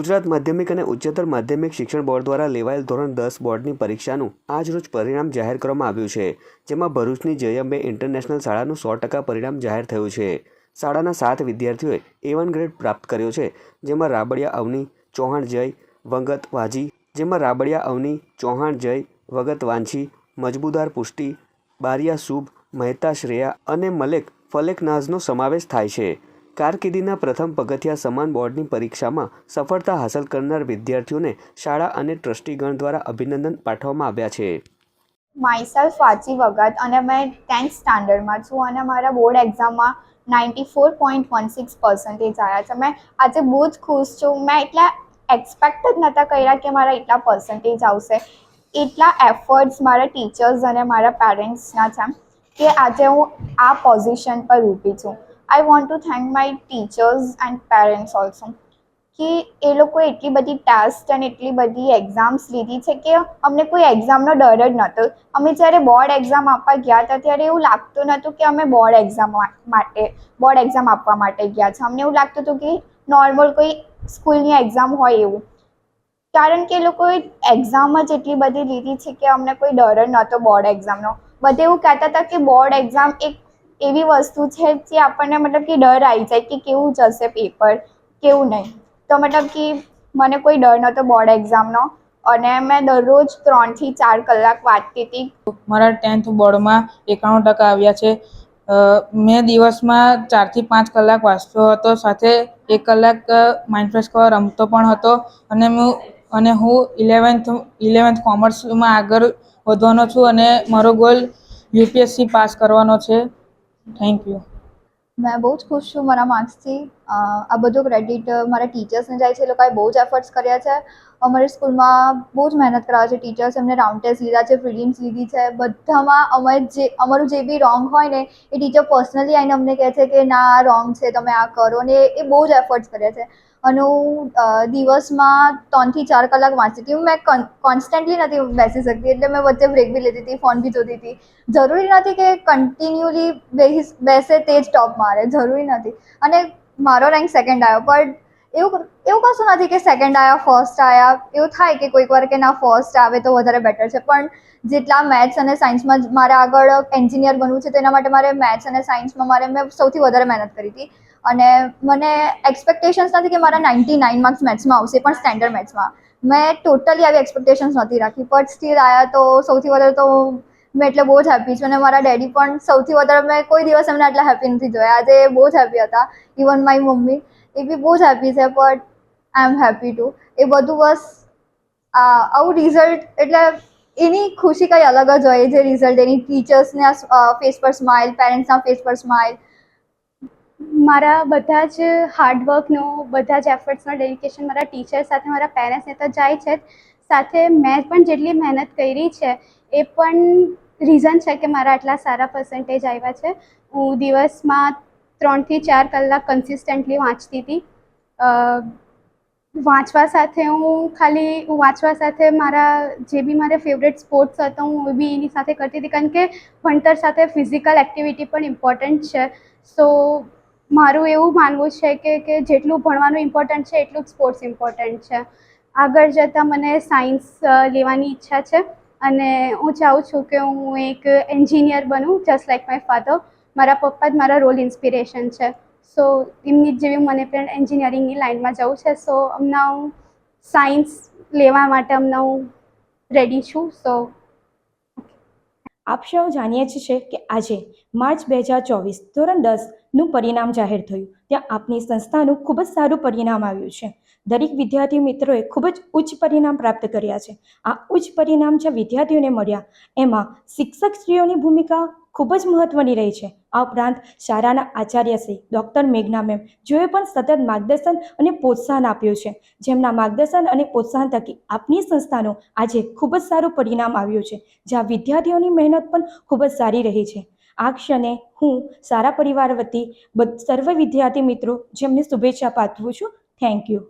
ગુજરાત માધ્યમિક અને ઉચ્ચતર માધ્યમિક શિક્ષણ બોર્ડ દ્વારા લેવાયેલ ધોરણ દસ બોર્ડની પરીક્ષાનું આજરોજ પરિણામ જાહેર કરવામાં આવ્યું છે, જેમાં ભરૂચની જયંબે ઇન્ટરનેશનલ શાળાનું સો ટકા પરિણામ જાહેર થયું છે. શાળાના સાત વિદ્યાર્થીઓએ એ વન ગ્રેડ પ્રાપ્ત કર્યો છે, જેમાં રાબડિયા અવની, ચૌહાણ જય, વંગત વાજી, જેમાં રાબડિયા અવની, ચૌહાણ જય, વગત વાંછી, મજબૂદાર પુષ્ટિ, બારિયા શુભ મહેતા શ્રેયા અને મલેક ફલેક નાઝનો સમાવેશ થાય છે. કારકિર્દીના પ્રથમ પગથિયા સમાન બોર્ડની પરીક્ષામાં સફળતા હાંસલ કરનાર વિદ્યાર્થીઓને શાળા અને ટ્રસ્ટીગણ દ્વારા અભિનંદન પાઠવવામાં આવ્યા છે. માયસેલ્ફ વાંચી વગત અને મેં ટેન્થ સ્ટાન્ડર્ડમાં છું અને મારા બોર્ડ એક્ઝામમાં ninety four point one six percentage આવ્યા છે. મેં આજે બહુ જ ખુશ છું. મેં એટલા એક્સપેક્ટ જ નહોતા કર્યા કે મારા એટલા પર્સન્ટેજ આવશે. એટલા એફર્ટ્સ મારા ટીચર્સ અને મારા પેરેન્ટ્સના છે કે આજે હું આ પોઝિશન પર ઊભી છું. I want to thank my teachers and parents also કે એ લોકોએ એટલી બધી ટેસ્ટ અને એટલી બધી એક્ઝામ્સ લીધી છે કે અમને કોઈ એક્ઝામનો ડર જ નહોતો. અમે જ્યારે બોર્ડ એક્ઝામ આપવા ગયા હતા ત્યારે એવું લાગતું નહોતું કે અમે બોર્ડ એક્ઝામ માટે બોર્ડ એક્ઝામ આપવા માટે ગયા છે. અમને એવું લાગતું હતું કે નોર્મલ કોઈ સ્કૂલની એક્ઝામ હોય એવું. કારણ કે એ લોકોએ એક્ઝામ જ એટલી બધી લીધી છે કે અમને કોઈ ડર જ નહોતો બોર્ડ એક્ઝામનો બધે એવું કહેતા હતા કે બોર્ડ એક્ઝામ એક એવી વસ્તુ છે જે આપણને મતલબ કે ડર આવી જાય કે કેવું જશે પેપર કેવું નહીં. તો મતલબ કે મને કોઈ ડર નહોતો બોર્ડ એક્ઝામનો અને મેં દરરોજ ત્રણથી ચાર કલાક વાંચતી હતી. મારા ટેન્થ બોર્ડમાં એકાણું ટકા આવ્યા છે. મેં દિવસમાં ચારથી પાંચ કલાક વાંચતો હતો, સાથે એક કલાક માઇન્ડ ફ્રેશ કરવા રમતો પણ હતો. અને હું અને હું ઇલેવન્થ ઇલેવન્થ કોમર્સમાં આગળ વધવાનો છું અને મારો ગોલ યુપીએસસી પાસ કરવાનો છે. થેન્ક યુ મેં બહુ જ ખુશ છું મારા માર્ક્સથી આ બધો ક્રેડિટ મારા ટીચર્સને જાય છે, એ લોકોએ બહુ જ એફર્ટ્સ કર્યા છે. અમારી સ્કૂલમાં બહુ જ મહેનત કરાવે છે ટીચર્સ એમને રાઉન્ડ ટેસ્ટ લીધા છે પ્રિલિમ્સ લીધી છે. બધામાં અમે જે, અમારું જે બી રોંગ હોય ને, એ ટીચર પર્સનલી આવીને અમને કહે છે કે ના રોંગ છે, તમે આ કરો ને, એ બહુ જ એફર્ટ્સ કર્યા છે. અને હું દિવસમાં ત્રણથી ચાર કલાક વાંચતી હતી. મેં કોન્સ્ટન્ટલી નથી બેસી શકતી, એટલે મેં વચ્ચે બ્રેક બી લેતી હતી ફોન બી જોતી હતી. જરૂરી નથી કે કન્ટિન્યુઅલી બેસી તે જ ટોપ મારે, જરૂરી નથી. અને મારો રેન્ક સેકન્ડ આવ્યો, પણ એવું એવું કશું નથી કે સેકન્ડ આવ્યા ફર્સ્ટ આવ્યા. એવું થાય કે કોઈક વાર કે ના ફર્સ્ટ આવે તો વધારે બેટર છે. પણ જેટલા મેથ્સ અને સાયન્સમાં મારે આગળ એન્જિનિયર બનવું છે, તેના માટે મારે મેથ્સ અને સાયન્સમાં મારે, મેં સૌથી વધારે મહેનત કરી હતી. અને મને એક્સપેક્ટેશન્સ નથી કે મારા નાઇન્ટી નાઇન માર્ક્સ મેથ્સમાં આવશે પણ સ્ટેન્ડર્ડ મેથ્સમાં મેં ટોટલી આવી એક્સપેક્ટેશન્સ નથી રાખી બટ સ્ટીલ આવ્યા તો સૌથી વધારે તો મેં એટલે બહુ જ હેપી છું. અને મારા ડેડી પણ સૌથી વધારે મેં કોઈ દિવસ એમને આટલા હેપી નથી જોયા. આજે બહુ જ હેપી હતા ઇવન માય મમ્મી. એ બી બહુ જ હેપી છે but I am happy to એ બધું બસ આવું રિઝલ્ટ એટલે એની ખુશી કંઈ અલગ જ હોય જે રિઝલ્ટ એની ટીચર્સના ફેસ પર સ્માઇલ પેરેન્ટ્સના ફેસ પર સ્માઇલ મારા બધા જ હાર્ડવર્કનો બધા જ એફર્ટ્સનો ડેડિકેશન મારા ટીચર સાથે, મારા પેરેન્ટ્સને તો જાય છે સાથે મેં પણ જેટલી મહેનત કરી છે, એ પણ રીઝન છે કે મારા આટલા સારા પર્સન્ટેજ આવ્યા છે. હું દિવસમાં ત્રણથી ચાર કલાક કન્સિસ્ટન્ટલી વાંચતી હતી. વાંચવા સાથે હું ખાલી વાંચવા સાથે મારા જે બી મારે ફેવરેટ સ્પોર્ટ્સ હતો, હું એ બી એની સાથે કરતી હતી. કારણ કે ભણતર સાથે ફિઝિકલ એક્ટિવિટી પણ ઇમ્પોર્ટન્ટ છે. સો મારું એવું માનવું છે કે કે જેટલું ભણવાનું ઇમ્પોર્ટન્ટ છે, એટલું જ સ્પોર્ટ્સ ઇમ્પોર્ટન્ટ છે. આગળ જતાં મને સાયન્સ લેવાની ઈચ્છા છે અને હું ચાહું છું કે હું એક એન્જિનિયર બનું જસ્ટ લાઈક માય ફાધર મારા પપ્પા જ મારા રોલ ઇન્સ્પિરેશન છે. સો એમની જેવી મને પણ એન્જિનિયરિંગની લાઈનમાં જવું છે. સો હમણાં હું સાયન્સ લેવા માટે હમણાં હું રેડી છું. સો આપ સૌ જાણીએ જ છે કે આજે માર્ચ બે હજાર ચોવીસ ધોરણ દસનું પરિણામ જાહેર થયું. ત્યાં આપની સંસ્થાનું ખૂબ જ સારું પરિણામ આવ્યું છે. દરેક વિદ્યાર્થી મિત્રોએ ખૂબ જ ઉચ્ચ પરિણામ પ્રાપ્ત કર્યા છે. આ ઉચ્ચ પરિણામ જે વિદ્યાર્થીઓને મળ્યા, એમાં શિક્ષકશ્રીઓની ભૂમિકા ખૂબ જ મહત્ત્વની રહી છે. આ ઉપરાંત શાળાના આચાર્ય શ્રી ડૉક્ટર મેઘના મેમ જેઓએ પણ સતત માર્ગદર્શન અને પ્રોત્સાહન આપ્યું છે. જેમના માર્ગદર્શન અને પ્રોત્સાહન થકી આપની સંસ્થાનું આજે ખૂબ જ સારું પરિણામ આવ્યું છે. જ્યાં વિદ્યાર્થીઓની મહેનત પણ ખૂબ જ સારી રહી છે. આ ક્ષણે હું સારા પરિવાર વતી સર્વ વિદ્યાર્થી મિત્રો જેમને શુભેચ્છા પાઠવું છું. Thank you.